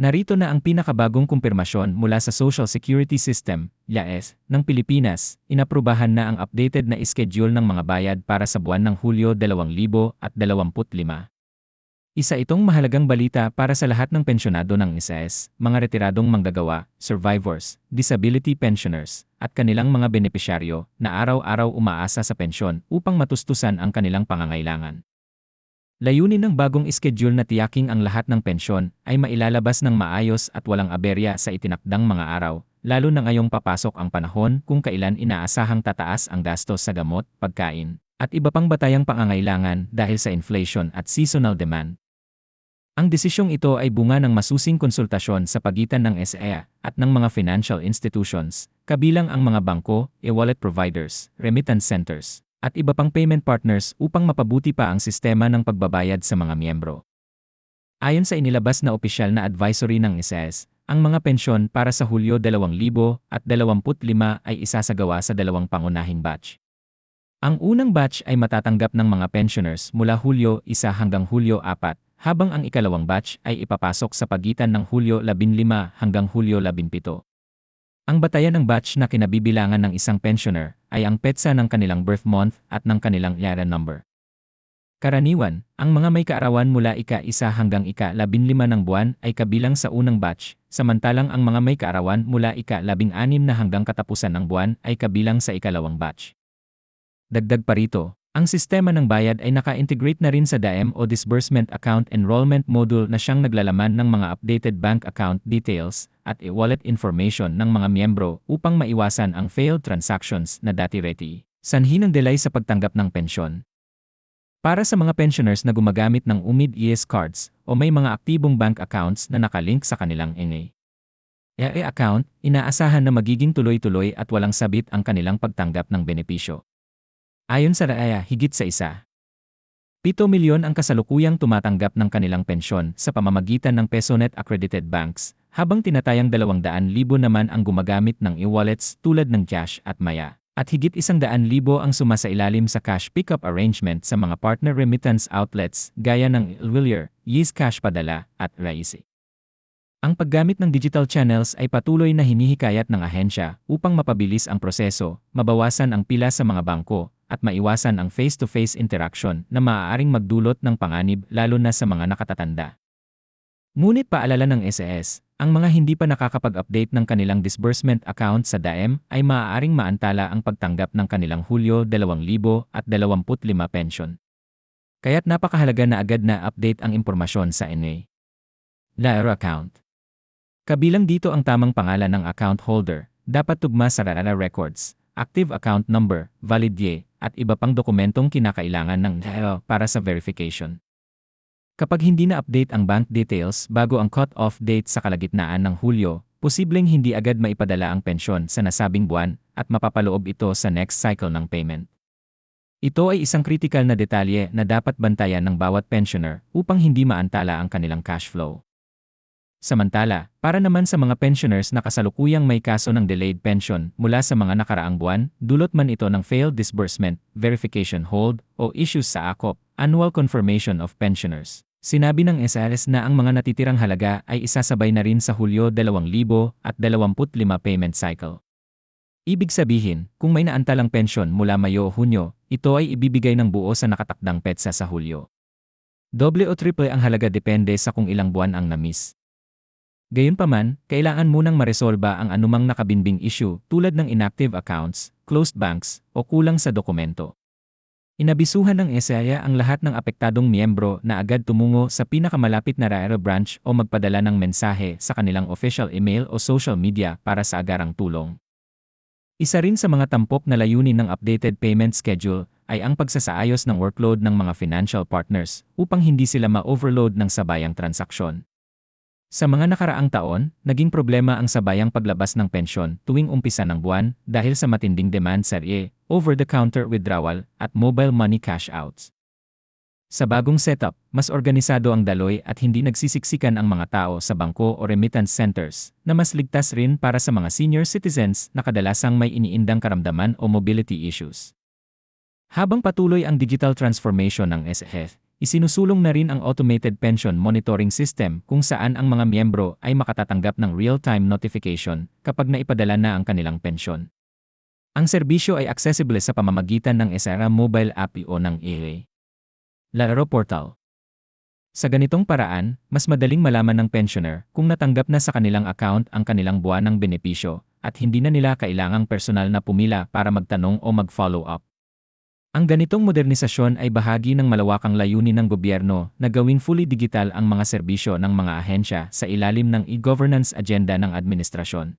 Narito na ang pinakabagong kumpirmasyon mula sa Social Security System, LAS, ng Pilipinas. Inaprubahan na ang updated na schedule ng mga bayad para sa buwan ng Hulyo 2025. Isa itong mahalagang balita para sa lahat ng pensyonado ng ISAS, mga retiradong manggagawa, survivors, disability pensioners, at kanilang mga benepisyaryo na araw-araw umaasa sa pensyon upang matustusan ang kanilang pangangailangan. Layunin ng bagong schedule na tiyaking ang lahat ng pensyon ay mailalabas ng maayos at walang aberya sa itinakdang mga araw, lalo na ngayong papasok ang panahon kung kailan inaasahang tataas ang gastos sa gamot, pagkain, at iba pang batayang pangangailangan dahil sa inflation at seasonal demand. Ang desisyong ito ay bunga ng masusing konsultasyon sa pagitan ng SEA at ng mga financial institutions, kabilang ang mga bangko, e-wallet providers, remittance centers, at iba pang payment partners upang mapabuti pa ang sistema ng pagbabayad sa mga miyembro. Ayon sa inilabas na opisyal na advisory ng ISAS, ang mga pensyon para sa Hulyo 2025 ay isasagawa sa dalawang pangunahing batch. Ang unang batch ay matatanggap ng mga pensioners mula Hulyo 1 hanggang Hulyo 4, habang ang ikalawang batch ay ipapasok sa pagitan ng Hulyo 15 hanggang Hulyo 17. Ang batayan ng batch na kinabibilangan ng isang pensioner ay ang petsa ng kanilang birth month at ng kanilang yara number. Karaniwan, ang mga may kaarawan mula ika-isa hanggang ika-labinlima ng buwan ay kabilang sa unang batch, samantalang ang mga may kaarawan mula ika-labing-anim na hanggang katapusan ng buwan ay kabilang sa ikalawang batch. Dagdag pa rito, ang sistema ng bayad ay naka-integrate na rin sa DAM o Disbursement Account Enrollment Module na siyang naglalaman ng mga updated bank account details at e-wallet information ng mga miyembro upang maiwasan ang failed transactions na dati ready. Sanhi ng delay sa pagtanggap ng pensyon. Para sa mga pensioners na gumagamit ng UMID ES cards o may mga aktibong bank accounts na nakalink sa kanilang NA. EA account, inaasahan na magiging tuloy-tuloy at walang sabit ang kanilang pagtanggap ng benepisyo. Ayon sa RAEA, higit sa isa. 7 milyon ang kasalukuyang tumatanggap ng kanilang pensyon sa pamamagitan ng PesoNet accredited banks, habang tinatayang 200,000 naman ang gumagamit ng e-wallets tulad ng Cash at Maya. At higit 100,000 ang sumasailalim sa cash pickup arrangement sa mga partner remittance outlets gaya ng Willier, Yeez Cash Padala, at Raisi. Ang paggamit ng digital channels ay patuloy na hinihikayat ng ahensya upang mapabilis ang proseso, mabawasan ang pila sa mga bangko, at maiwasan ang face-to-face interaction na maaaring magdulot ng panganib lalo na sa mga nakatatanda. Ngunit paalala ng SAS, ang mga hindi pa nakakapag-update ng kanilang disbursement account sa DAEM ay maaaring maantala ang pagtanggap ng kanilang Hulyo 2025 pension. Kaya't napakahalaga na agad na update ang impormasyon sa NA. LAER account. Kabilang dito ang tamang pangalan ng account holder, dapat tugma sa RARA records, active account number, valid YE, at iba pang dokumentong kinakailangan ng DAO para sa verification. Kapag hindi na-update ang bank details bago ang cut-off date sa kalagitnaan ng Hulyo, posibleng hindi agad maipadala ang pensyon sa nasabing buwan at mapapaloob ito sa next cycle ng payment. Ito ay isang kritikal na detalye na dapat bantayan ng bawat pensioner upang hindi maantala ang kanilang cash flow. Samantala, para naman sa mga pensioners na kasalukuyang may kaso ng delayed pension mula sa mga nakaraang buwan, dulot man ito ng failed disbursement, verification hold, o issues sa ACOP, Annual Confirmation of Pensioners. Sinabi ng SRS na ang mga natitirang halaga ay isasabay na rin sa Hulyo 2025 payment cycle. Ibig sabihin, kung may naantalang pensyon mula Mayo o Hunyo, ito ay ibibigay ng buo sa nakatakdang petsa sa Hulyo. Doble o triple ang halaga depende sa kung ilang buwan ang namis. Gayunpaman, kailangan munang maresolba ang anumang nakabinbing issue tulad ng inactive accounts, closed banks, o kulang sa dokumento. Inabisuhan ng SIA ang lahat ng apektadong miyembro na agad tumungo sa pinakamalapit na RAERA branch o magpadala ng mensahe sa kanilang official email o social media para sa agarang tulong. Isa rin sa mga tampok na layunin ng updated payment schedule ay ang pagsasaayos ng workload ng mga financial partners upang hindi sila ma-overload ng sabayang transaksyon. Sa mga nakaraang taon, naging problema ang sabayang paglabas ng pensyon tuwing umpisa ng buwan dahil sa matinding demand sa RE, over-the-counter withdrawal, at mobile money cash outs. Sa bagong setup, mas organisado ang daloy at hindi nagsisiksikan ang mga tao sa bangko o remittance centers, na mas ligtas rin para sa mga senior citizens na kadalasang may iniindang karamdaman o mobility issues. Habang patuloy ang digital transformation ng SHF, Isinusulong na rin ang automated pension monitoring system kung saan ang mga miyembro ay makatatanggap ng real-time notification kapag naipadala na ang kanilang pensyon. Ang serbisyo ay accessible sa pamamagitan ng SRA mobile app o ng EA. Laro Portal Sa ganitong paraan, mas madaling malaman ng pensioner kung natanggap na sa kanilang account ang kanilang buwanang benepisyo at hindi na nila kailangang personal na pumila para magtanong o mag-follow up. Ang ganitong modernisasyon ay bahagi ng malawakang layunin ng gobyerno na gawing fully digital ang mga serbisyo ng mga ahensya sa ilalim ng e-governance agenda ng administrasyon.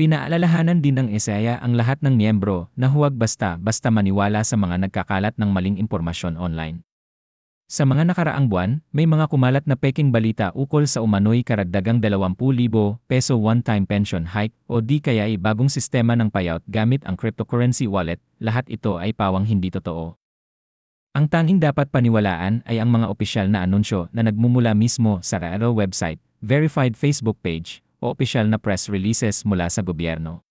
Pinaalalahanan din ng ESEA ang lahat ng miyembro na huwag basta-basta maniwala sa mga nagkakalat ng maling impormasyon online. Sa mga nakaraang buwan, may mga kumalat na peking balita ukol sa umano'y karagdagang 20,000 peso one-time pension hike o di kaya ay bagong sistema ng payout gamit ang cryptocurrency wallet, lahat ito ay pawang hindi totoo. Ang tanging dapat paniwalaan ay ang mga opisyal na anunsyo na nagmumula mismo sa RARO website, verified Facebook page, o opisyal na press releases mula sa gobyerno.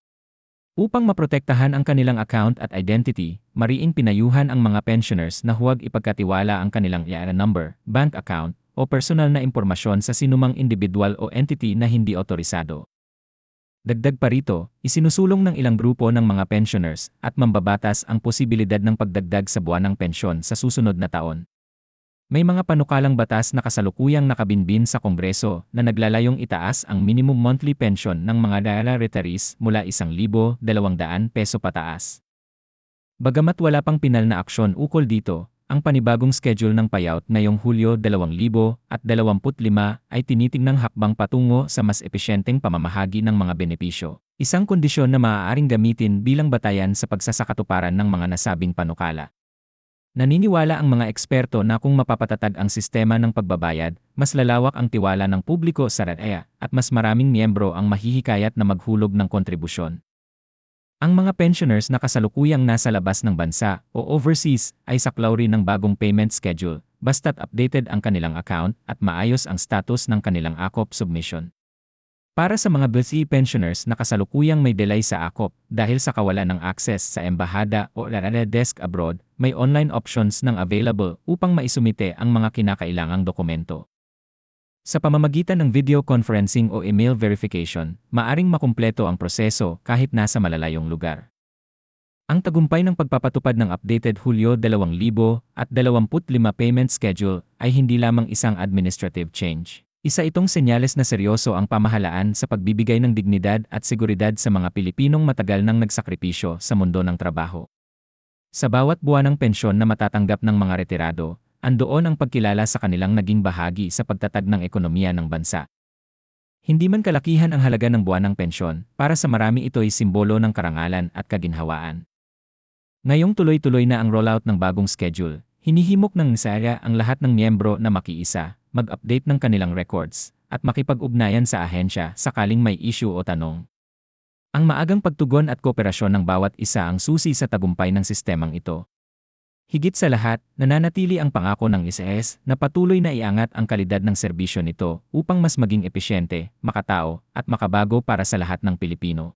Upang maprotektahan ang kanilang account at identity, mariing pinayuhan ang mga pensioners na huwag ipagkatiwala ang kanilang IRA number, bank account, o personal na impormasyon sa sinumang individual o entity na hindi otorisado. Dagdag pa rito, isinusulong ng ilang grupo ng mga pensioners at mambabatas ang posibilidad ng pagdagdag sa buwanang pensyon sa susunod na taon. May mga panukalang batas na kasalukuyang nakabinbin sa Kongreso na naglalayong itaas ang minimum monthly pension ng mga dara retirees mula 1,200 peso pataas. Bagamat wala pang pinal na aksyon ukol dito, ang panibagong schedule ng payout ngayong Hulyo 2025 ay tinitingnang hakbang patungo sa mas epesyenteng pamamahagi ng mga benepisyo. Isang kondisyon na maaaring gamitin bilang batayan sa pagsasakatuparan ng mga nasabing panukala. Naniniwala ang mga eksperto na kung mapapatatag ang sistema ng pagbabayad, mas lalawak ang tiwala ng publiko sa RAEA at mas maraming miyembro ang mahihikayat na maghulog ng kontribusyon. Ang mga pensioners na kasalukuyang nasa labas ng bansa o overseas ay saklaw rin ng bagong payment schedule basta't updated ang kanilang account at maayos ang status ng kanilang AKOP submission. Para sa mga BSE pensioners na kasalukuyang may delay sa AKOP dahil sa kawalan ng access sa embahada o RARA desk abroad, may online options ng available upang maisumite ang mga kinakailangang dokumento. Sa pamamagitan ng video conferencing o email verification, maaring makumpleto ang proseso kahit nasa malalayong lugar. Ang tagumpay ng pagpapatupad ng updated Hulyo 2025 payment schedule ay hindi lamang isang administrative change. Isa itong senyales na seryoso ang pamahalaan sa pagbibigay ng dignidad at seguridad sa mga Pilipinong matagal nang nagsakripisyo sa mundo ng trabaho. Sa bawat buwan ng pensyon na matatanggap ng mga retirado, andoon ang pagkilala sa kanilang naging bahagi sa pagtatag ng ekonomiya ng bansa. Hindi man kalakihan ang halaga ng buwan ng pensyon, para sa marami ito ay simbolo ng karangalan at kaginhawaan. Ngayong tuloy-tuloy na ang rollout ng bagong schedule, hinihimok ng NSARA ang lahat ng miyembro na makiisa, mag-update ng kanilang records, at makipag-ugnayan sa ahensya sakaling may issue o tanong. Ang maagang pagtugon at kooperasyon ng bawat isa ang susi sa tagumpay ng sistemang ito. Higit sa lahat, nananatili ang pangako ng ISS na patuloy na iangat ang kalidad ng serbisyo nito upang mas maging epesyente, makatao, at makabago para sa lahat ng Pilipino.